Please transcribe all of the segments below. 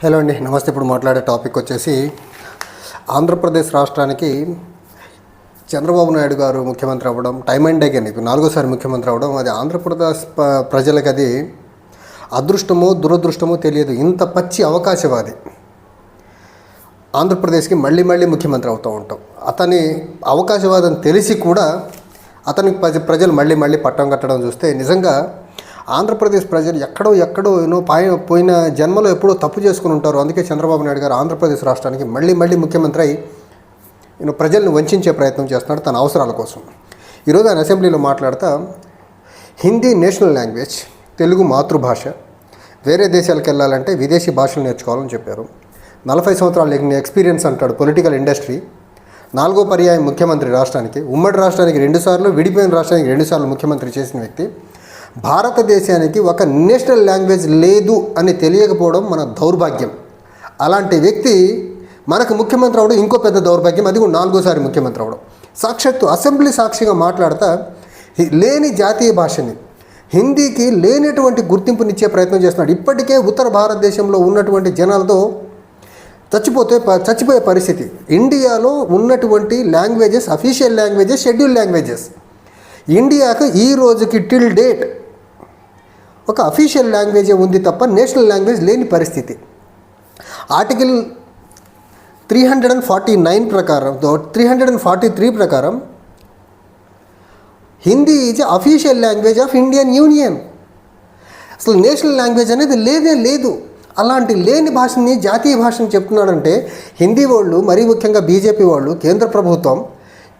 Hello అండి నమస్తే. ఇప్పుడు మాట్లాడే టాపిక్ వచ్చేసి ఆంధ్రప్రదేశ్ రాష్ట్రానికి చంద్రబాబు నాయుడు గారు ముఖ్యమంత్రి అవ్వడం టైమ్ అండ్ అగైన్ ఇప్పుడు నాలుగోసారి ముఖ్యమంత్రి అవ్వడం అది ఆంధ్రప్రదేశ్ ప్రజలకు అది అదృష్టమో దురదృష్టమో తెలియదు. ఇంత పచ్చి అవకాశవాది ఆంధ్రప్రదేశ్కి మళ్ళీ మళ్ళీ ముఖ్యమంత్రి అవుతూ ఉంటాం. అతని అవకాశవాదం తెలిసి కూడా అతనికి ప్రజ ప్రజలు మళ్ళీ మళ్ళీ పట్టం కట్టడం చూస్తే నిజంగా ఆంధ్రప్రదేశ్ ప్రజలు ఎక్కడో ఎక్కడో ఎన్నో పాయ పోయిన జన్మలో ఎప్పుడో తప్పు చేసుకుని ఉంటారు. అందుకే చంద్రబాబు నాయుడు గారు ఆంధ్రప్రదేశ్ రాష్ట్రానికి మళ్ళీ మళ్ళీ ముఖ్యమంత్రి అయి నేను ప్రజల్ని వంచే ప్రయత్నం చేస్తున్నాడు తన అవసరాల కోసం. ఈరోజు ఆయన అసెంబ్లీలో మాట్లాడతా హిందీ నేషనల్ లాంగ్వేజ్ తెలుగు మాతృభాష వేరే దేశాలకు వెళ్ళాలంటే విదేశీ భాషలు నేర్చుకోవాలని చెప్పారు. నలభై సంవత్సరాల ఎక్స్పీరియన్స్ అంటాడు పొలిటికల్ ఇండస్ట్రీ. నాలుగో పర్యాయం ముఖ్యమంత్రి రాష్ట్రానికి ఉమ్మడి రాష్ట్రానికి రెండుసార్లు విడిపోయిన రాష్ట్రానికి రెండుసార్లు ముఖ్యమంత్రి చేసిన వ్యక్తి. భారతదేశానికి ఒక నేషనల్ లాంగ్వేజ్ లేదు అని తెలియకపోవడం మన దౌర్భాగ్యం. అలాంటి వ్యక్తి మనకు ముఖ్యమంత్రి అవడం ఇంకో పెద్ద దౌర్భాగ్యం. అది కూడా నాలుగోసారి ముఖ్యమంత్రి అవడం. సాక్షాత్తు అసెంబ్లీ సాక్షిగా మాట్లాడతా లేని జాతీయ భాషని హిందీకి లేనటువంటి గుర్తింపునిచ్చే ప్రయత్నం చేస్తున్నాడు. ఇప్పటికే ఉత్తర భారతదేశంలో ఉన్నటువంటి జనాలతో చచ్చిపోతే చచ్చిపోయే పరిస్థితి. ఇండియాలో ఉన్నటువంటి languages official languages schedule languages. ఇండియాకు ఈ రోజుకి టిల్ డేట్ ఒక అఫీషియల్ లాంగ్వేజే ఉంది తప్ప నేషనల్ లాంగ్వేజ్ లేని పరిస్థితి. Article three hundred and forty nine ప్రకారం three hundred and forty three ప్రకారం Hindi is official language of Indian union అసలు నేషనల్ లాంగ్వేజ్ అనేది లేదే లేదు. అలాంటి లేని భాషని జాతీయ భాషని చెప్తున్నాడంటే హిందీ వాళ్ళు మరీ ముఖ్యంగా బీజేపీ వాళ్ళు కేంద్ర ప్రభుత్వం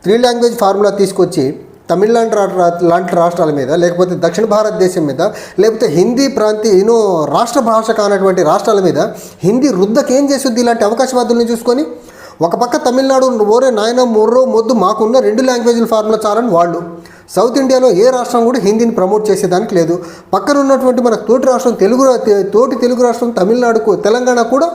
త్రీ లాంగ్వేజ్ ఫార్ములా తీసుకొచ్చి తమిళనాడు రా- లాంటి రాష్ట్రాల మీద లేకపోతే దక్షిణ భారతదేశం మీద లేకపోతే హిందీ ప్రాంతీయ ఎన్నో రాష్ట్ర భాష కానటువంటి రాష్ట్రాల మీద హిందీ రుద్దకేం చేస్తుంది ఇలాంటి అవకాశవాదుల్ని చూసుకొని? ఒక పక్క తమిళనాడు ఓరే నాయన మొర్రో మొద్దు మాకున్న రెండు లాంగ్వేజ్ల ఫార్ములా చాలని వాళ్ళు. సౌత్ ఇండియాలో ఏ రాష్ట్రం కూడా హిందీని ప్రమోట్ చేసేదానికి లేదు. పక్కన ఉన్నటువంటి మన తోటి రాష్ట్రం తెలుగు తోటి తెలుగు రాష్ట్రం తమిళనాడుకు తెలంగాణ కూడా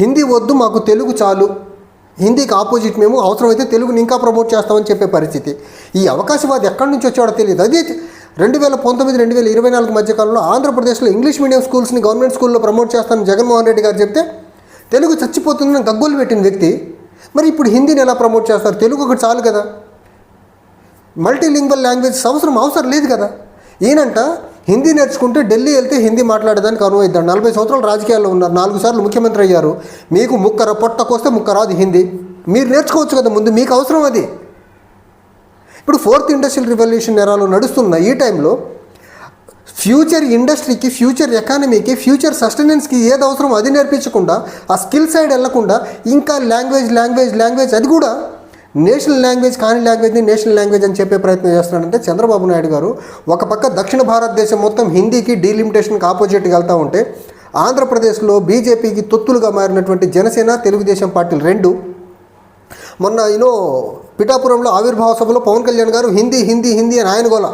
హిందీ వద్దు మాకు తెలుగు చాలు. హిందీకి ఆపోజిట్ మేము అవసరమైతే తెలుగుని ఇంకా ప్రమోట్ చేస్తామని చెప్పే పరిస్థితి. ఈ అవకాశవాది ఎక్కడి నుంచి వచ్చాడో తెలియదు. అదే రెండు వేల పంతొమ్మిది రెండు వేల ఇరవై నాలుగు మధ్య కాలంలో ఆంధ్రప్రదేశ్లో ఇంగ్లీష్ మీడియం స్కూల్స్ని గవర్నమెంట్ స్కూల్లో ప్రమోట్ చేస్తానని జగన్మోహన్ రెడ్డి గారు చెప్తే తెలుగు చచ్చిపోతుందని గగ్గోలు పెట్టిన వ్యక్తి మరి ఇప్పుడు హిందీని ఎలా ప్రమోట్ చేస్తారు? తెలుగు ఒకటి చాలు కదా. మల్టీలింగ్వల్ లాంగ్వేజ్ అవసరం అవసరం లేదు కదా. ఈయనంట హిందీ నేర్చుకుంటే ఢిల్లీ వెళ్తే హిందీ మాట్లాడేదానికి అనువైద్దాం నలభై సంవత్సరాలు రాజకీయాల్లో ఉన్నారు. నాలుగు సార్లు ముఖ్యమంత్రి అయ్యారు. మీకు ముక్కర పొట్టకొస్తే ముక్క రాదు హిందీ. మీరు నేర్చుకోవచ్చు కదా ముందు మీకు అవసరం అది. ఇప్పుడు ఫోర్త్ ఇండస్ట్రియల్ రివల్యూషన్ ఎరాలో నడుస్తున్న ఈ టైంలో ఫ్యూచర్ ఇండస్ట్రీకి ఫ్యూచర్ ఎకానమీకి ఫ్యూచర్ సస్టెనెన్స్కి ఏది అవసరం అది నేర్పించకుండా ఆ స్కిల్ సైడ్ వెళ్ళకుండా ఇంకా లాంగ్వేజ్ లాంగ్వేజ్ లాంగ్వేజ్ అది కూడా నేషనల్ లాంగ్వేజ్ కాని లాంగ్వేజ్ని నేషనల్ లాంగ్వేజ్ అని చెప్పే ప్రయత్నం చేస్తున్నాడంటే చంద్రబాబు నాయుడు గారు. ఒక పక్క దక్షిణ భారతదేశం మొత్తం హిందీకి డీలిమిటేషన్కి ఆపోజిట్గా వెళ్తూ ఉంటే ఆంధ్రప్రదేశ్లో బీజేపీకి తొత్తులుగా మారినటువంటి జనసేన తెలుగుదేశం పార్టీలు రెండు. మొన్న యూనో పిఠాపురంలో ఆవిర్భావ సభలో పవన్ కళ్యాణ్ గారు హిందీ హిందీ హిందీ అని ఆయన గోల.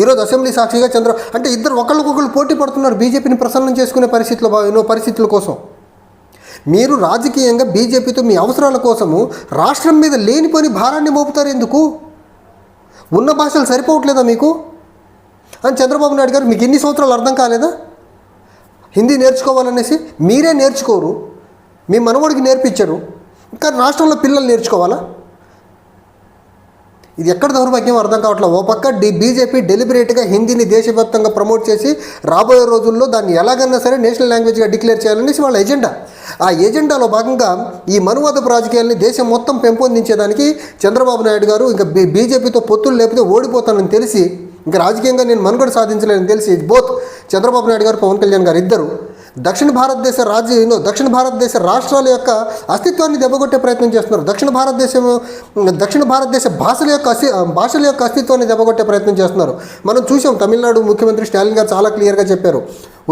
ఈరోజు అసెంబ్లీ సాక్షిగా చంద్ర అంటే ఇద్దరు ఒకళ్ళకొకళ్ళు పోటీ పడుతున్నారు బీజేపీని ప్రసన్నం చేసుకునే పరిస్థితులు ఎన్నో పరిస్థితుల కోసం. మీరు రాజకీయంగా బీజేపీతో మీ అవసరాల కోసము రాష్ట్రం మీద లేనిపోని భారాన్ని మోపుతారు ఎందుకు? ఉన్న భాషలు సరిపోవట్లేదా మీకు? అని చంద్రబాబు నాయుడు గారు మీకు ఎన్ని సంవత్సరాలు అర్థం కాలేదా? హిందీ నేర్చుకోవాలనేసి మీరే నేర్చుకోరు మీ మనవడికి నేర్పించరు ఇంకా రాష్ట్రంలో పిల్లలు నేర్చుకోవాలా? ఇది ఎక్కడ దౌర్భాగ్యం అర్థం కావట్లేదు ఓ పక్క డి బీజేపీ డెలిబరేట్గా హిందీని దేశవ్యాప్తంగా ప్రమోట్ చేసి రాబోయే రోజుల్లో దాన్ని ఎలాగన్నా సరే నేషనల్ లాంగ్వేజ్గా డిక్లేర్ చేయాలనేసి వాళ్ళ ఎజెండా. ఆ ఎజెండాలో భాగంగా ఈ మనువాదపు రాజకీయాల్ని దేశం మొత్తం పెంపొందించేదానికి చంద్రబాబు నాయుడు గారు ఇంకా బీ బీజేపీతో పొత్తులు లేకపోతే ఓడిపోతానని తెలిసి ఇంకా రాజకీయంగా నేను మనుగడ సాధించలేనని తెలిసి బోత్ చంద్రబాబు నాయుడు గారు పవన్ కళ్యాణ్ గారు ఇద్దరు దక్షిణ భారతదేశ రాజ్యంలో దక్షిణ భారతదేశ రాష్ట్రాల యొక్క అస్తిత్వాన్ని దెబ్బకొట్టే ప్రయత్నం చేస్తున్నారు. దక్షిణ భారతదేశం దక్షిణ భారతదేశ భాషల యొక్క అస్తి భాషల యొక్క అస్తిత్వాన్ని దెబ్బకొట్టే ప్రయత్నం చేస్తున్నారు. మనం చూసాం తమిళనాడు ముఖ్యమంత్రి స్టాలిన్ గారు చాలా క్లియర్గా చెప్పారు.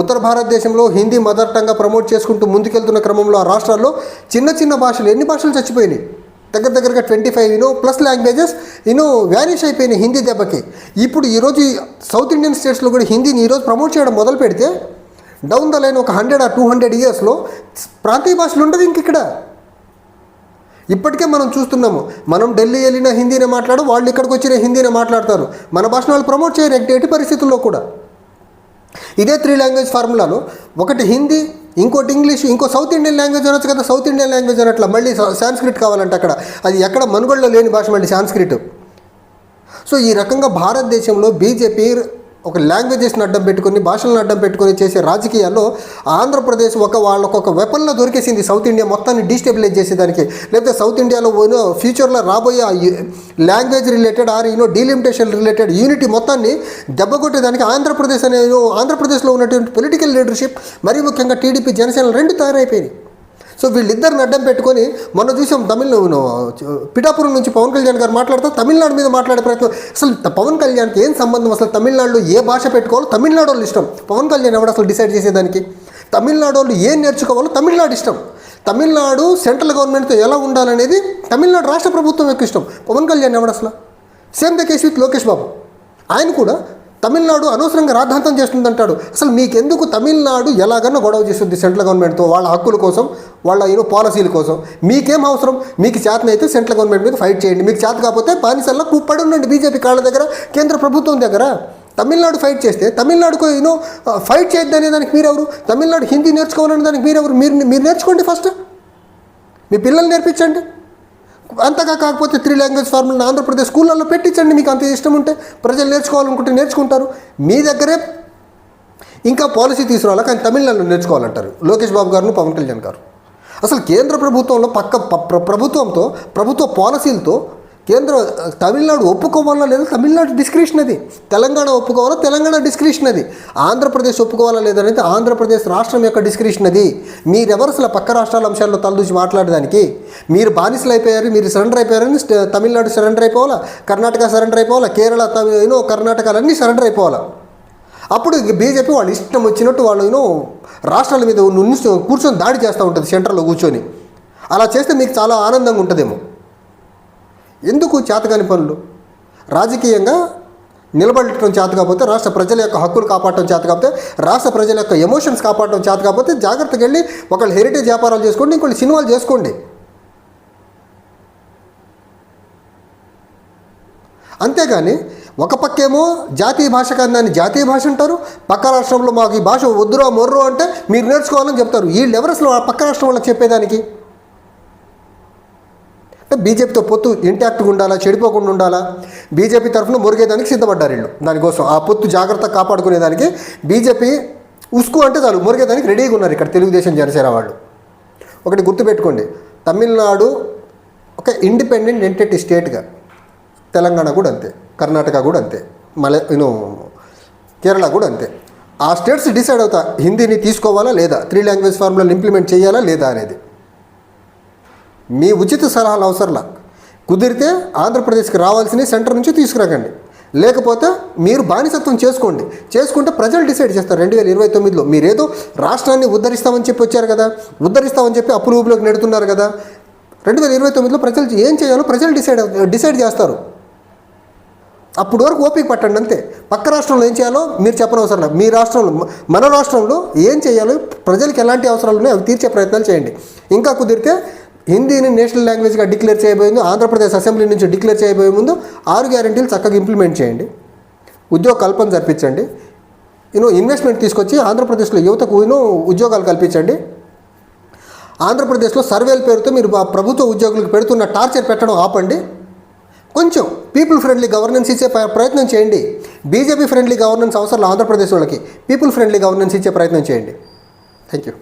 ఉత్తర భారతదేశంలో హిందీ మదర్ టంగ్గా ప్రమోట్ చేసుకుంటూ ముందుకెళ్తున్న క్రమంలో ఆ రాష్ట్రాల్లో చిన్న చిన్న భాషలు ఎన్ని భాషలు చచ్చిపోయినాయి? దగ్గర దగ్గరగా twenty five you know plus languages you know vanish అయిపోయినాయి హిందీ దెబ్బకి. ఇప్పుడు ఈరోజు ఈ సౌత్ ఇండియన్ స్టేట్స్లో కూడా హిందీని ఈరోజు ప్రమోట్ చేయడం మొదలు పెడితే డౌన్ ద లైన్ ఒక హండ్రెడ్ ఆ టూ హండ్రెడ్ ఇయర్స్లో ప్రాంతీయ భాషలు ఉండదు ఇంక ఇక్కడ. ఇప్పటికే మనం చూస్తున్నాము మనం ఢిల్లీ వెళ్ళిన హిందీనే మాట్లాడు వాళ్ళు ఇక్కడికి వచ్చిన హిందీనే మాట్లాడతారు. మన భాషను వాళ్ళు ప్రమోట్ చేయరు ఎట్టి ఎట్టి పరిస్థితుల్లో కూడా. ఇదే త్రీ లాంగ్వేజ్ ఫార్ములాలో ఒకటి హిందీ ఇంకోటి ఇంగ్లీష్ ఇంకో సౌత్ ఇండియన్ లాంగ్వేజ్ అనొచ్చు కదా సౌత్ ఇండియన్ లాంగ్వేజ్ అనట్లా మళ్ళీ సాంస్క్రిట్ కావాలంటే అక్కడ. అది ఎక్కడ మనుగడలో లేని భాష మళ్ళీ సాంస్క్రిట్ సో ఈ రకంగా భారతదేశంలో బీజేపీ ఒక లాంగ్వేజెస్ని అడ్డం పెట్టుకొని భాషలను అడ్డం పెట్టుకొని చేసే రాజకీయాల్లో ఆంధ్రప్రదేశ్ ఒక వాళ్ళకు ఒక వెపన్లో దొరికేసింది సౌత్ ఇండియా మొత్తాన్ని డీస్టెబిలైజ్ చేసేదానికి. లేకపోతే సౌత్ ఇండియాలో ఓనో ఫ్యూచర్లో రాబోయే language related or you know delimitation related unity మొత్తాన్ని దెబ్బకొట్టేదానికి ఆంధ్రప్రదేశ్ అనే ఆంధ్రప్రదేశ్లో ఉన్నటువంటి పొలిటికల్ లీడర్షిప్ మరీ ముఖ్యంగా టీడీపీ జనసేన రెండు తయారైపోయినాయి. సో వీళ్ళిద్దరిని అడ్డం పెట్టుకొని మొన్న చూసాం తమిళ పిఠాపురం నుంచి పవన్ కళ్యాణ్ గారు మాట్లాడుతూ తమిళనాడు మీద మాట్లాడే ప్రయత్నం. అసలు పవన్ కళ్యాణ్కి ఏం సంబంధం? అసలు తమిళనాడులో ఏ భాష పెట్టుకోవాలో తమిళనాడు వాళ్ళు ఇష్టం. పవన్ కళ్యాణ్ ఎవడు అసలు డిసైడ్ చేసేదానికి? తమిళనాడు వాళ్ళు ఏం నేర్చుకోవాలో తమిళనాడు ఇష్టం. తమిళనాడు సెంట్రల్ గవర్నమెంట్తో ఎలా ఉండాలనేది తమిళనాడు రాష్ట్ర ప్రభుత్వం యొక్క ఇష్టం. పవన్ కళ్యాణ్ ఎవడు అసలు? Same the case with Lokesh Babu. ఆయన కూడా తమిళనాడు అనవసరంగా రాద్ధాంతం చేస్తుందంటాడు. అసలు మీకెందుకు తమిళనాడు ఎలాగన్నా గొడవ చేస్తుంది సెంట్రల్ గవర్నమెంట్తో? వాళ్ళ హక్కుల కోసం వాళ్ళ ఏదో పాలసీల కోసం. మీకేం అవసరం? మీకు చేతనైతే సెంట్రల్ గవర్నమెంట్ మీద ఫైట్ చేయండి. మీకు చేత కాకపోతే పానిసల్లో కూప్పడి ఉండండి బీజేపీ కాళ్ళ దగ్గర కేంద్ర ప్రభుత్వం దగ్గర. తమిళనాడు ఫైట్ చేస్తే తమిళనాడుకు యూనో ఫైట్ చేయొద్దనే దానికి మీరెవరు? తమిళనాడు హిందీ నేర్చుకోవాలనే దానికి మీరెవరు? మీరు మీరు నేర్చుకోండి ఫస్ట్. మీ పిల్లల్ని నేర్పించండి. అంతగా కాకపోతే త్రీ లాంగ్వేజ్ ఫార్ములను ఆంధ్రప్రదేశ్ స్కూళ్ళల్లో పెట్టించండి. మీకు అంత ఇష్టం ఉంటే ప్రజలు నేర్చుకోవాలనుకుంటే నేర్చుకుంటారు. మీ దగ్గరే ఇంకా పాలసీ తీసుకురావాలి? కానీ తమిళనాడులో నేర్చుకోవాలంటారు. లోకేష్ బాబు గారు పవన్ కళ్యాణ్ గారు. అసలు కేంద్ర ప్రభుత్వంలో పక్క ప్రభుత్వంతో ప్రభుత్వ పాలసీలతో కేంద్ర తమిళనాడు ఒప్పుకోవాలా లేదా తమిళనాడు డిస్క్రిప్షన్ అది? తెలంగాణ ఒప్పుకోవాలా తెలంగాణ డిస్క్రిప్షన్ అది? ఆంధ్రప్రదేశ్ ఒప్పుకోవాలా లేదనేది ఆంధ్రప్రదేశ్ రాష్ట్రం యొక్క డిస్క్రిప్షన్ అది. మీరెవరు అసలు పక్క రాష్ట్రాల అంశాల్లో తలదూచి మాట్లాడడానికి మీరు బానిసలు అయిపోయారు మీరు సరెండర్ అయిపోయారని తమిళనాడు సరెండర్ అయిపోవాలా? కర్ణాటక సరెండర్ అయిపోవాలా? కేరళ తమిళ యూనో కర్ణాటకలన్నీ సరెండర్ అయిపోవాలా? అప్పుడు బీజేపీ వాళ్ళు ఇష్టం వచ్చినట్టు వాళ్ళు యూనో రాష్ట్రాల మీద కూర్చొని దాడి చేస్తూ ఉంటుంది సెంటర్లో కూర్చొని. అలా చేస్తే మీకు చాలా ఆనందంగా ఉంటుందేమో. ఎందుకు చేతకాని పనులు? రాజకీయంగా నిలబడటం చేత కాకపోతే రాష్ట్ర ప్రజల యొక్క హక్కులు కాపాడటం చేత కాకపోతే రాష్ట్ర ప్రజల యొక్క ఎమోషన్స్ కాపాడటం చేత కాకపోతే జాగ్రత్తగా వెళ్ళి ఒకళ్ళు హెరిటేజ్ వ్యాపారాలు చేసుకోండి ఇంకొకళ్ళు సినిమాలు చేసుకోండి. అంతేగాని ఒక పక్కేమో జాతీయ భాష కానీ దాన్ని జాతీయ భాష అంటారు పక్క రాష్ట్రంలో మాకు ఈ భాష వద్దురా మొర్రో అంటే మీరు నేర్చుకోవాలని చెప్తారు. వీళ్ళు ఎవరు అసలు పక్క రాష్ట్రం వాళ్ళకి చెప్పేదానికి? బీజేపీతో పొత్తు ఇంటాక్ట్గా ఉండాలా చెడిపోకుండా ఉండాలా? బీజేపీ తరఫున మురిగేదానికి సిద్ధపడ్డారు వీళ్ళు. దానికోసం ఆ పొత్తు జాగ్రత్త కాపాడుకునేదానికి బీజేపీ ఉసుకు అంటే చాలు మురిగేదానికి రెడీగా ఉన్నారు ఇక్కడ తెలుగుదేశం జనసేన వాళ్ళు. ఒకటి గుర్తుపెట్టుకోండి తమిళనాడు ఒక ఇండిపెండెంట్ ఎంటిటీ స్టేట్గా తెలంగాణ కూడా అంతే కర్ణాటక కూడా అంతే మల యూనో కేరళ కూడా అంతే. ఆ స్టేట్స్ డిసైడ్ అవుతా హిందీని తీసుకోవాలా లేదా త్రీ లాంగ్వేజ్ ఫార్ములాని ఇంప్లిమెంట్ చేయాలా లేదా అనేది. మీ ఉచిత సలహాలు అవసరంలా. కుదిరితే ఆంధ్రప్రదేశ్కి రావాల్సినవి సెంటర్ నుంచి తీసుకురాకండి. లేకపోతే మీరు బానిసత్వం చేసుకోండి. చేసుకుంటే ప్రజలు డిసైడ్ చేస్తారు. రెండు వేల ఇరవై తొమ్మిదిలో మీరేదో రాష్ట్రాన్ని ఉద్ధరిస్తామని చెప్పి వచ్చారు కదా ఉద్ధరిస్తామని చెప్పి అప్పులు ఊపులోకి నెడుతున్నారు కదా రెండు వేల ఇరవై తొమ్మిదిలో ప్రజలు ఏం చేయాలో ప్రజలు డిసైడ్ డిసైడ్ చేస్తారు. అప్పుడు వరకు ఓపిక పట్టండి అంతే. పక్క రాష్ట్రంలో ఏం చేయాలో మీరు చెప్పనవసరం లేదు మీ రాష్ట్రంలో మన రాష్ట్రంలో ఏం చేయాలో ప్రజలకు ఎలాంటి అవసరాలు ఉన్నాయో అవి తీర్చే ప్రయత్నాలు చేయండి. ఇంకా కుదిరితే హిందీని నేషనల్ లాంగ్వేజ్గా డిక్లేర్ చేయబోయే ముందు ఆంధ్రప్రదేశ్ అసెంబ్లీ నుంచి డిక్లేర్ చేయబోయే ముందు ఆరు గ్యారెంటీలు చక్కగా ఇంప్లిమెంట్ చేయండి. ఉద్యోగ కల్పన జరిపించండి. యూనో ఇన్వెస్ట్మెంట్ తీసుకొచ్చి ఆంధ్రప్రదేశ్లో యువతకు యూనో ఉద్యోగాలు కల్పించండి. ఆంధ్రప్రదేశ్లో సర్వేల పేరుతో మీరు ప్రభుత్వ ఉద్యోగులకు పెడుతున్న టార్చర్ పెట్టడం ఆపండి. కొంచెం పీపుల్ ఫ్రెండ్లీ గవర్నెన్స్ ఇచ్చే ప్ర- ప్రయత్నం చేయండి. బీజేపీ ఫ్రెండ్లీ గవర్నెన్స్ అవసరం ఆంధ్రప్రదేశ్ వాళ్ళకి. పీపుల్ ఫ్రెండ్లీ గవర్నెన్స్ ఇచ్చే ప్రయత్నం చేయండి. Thank you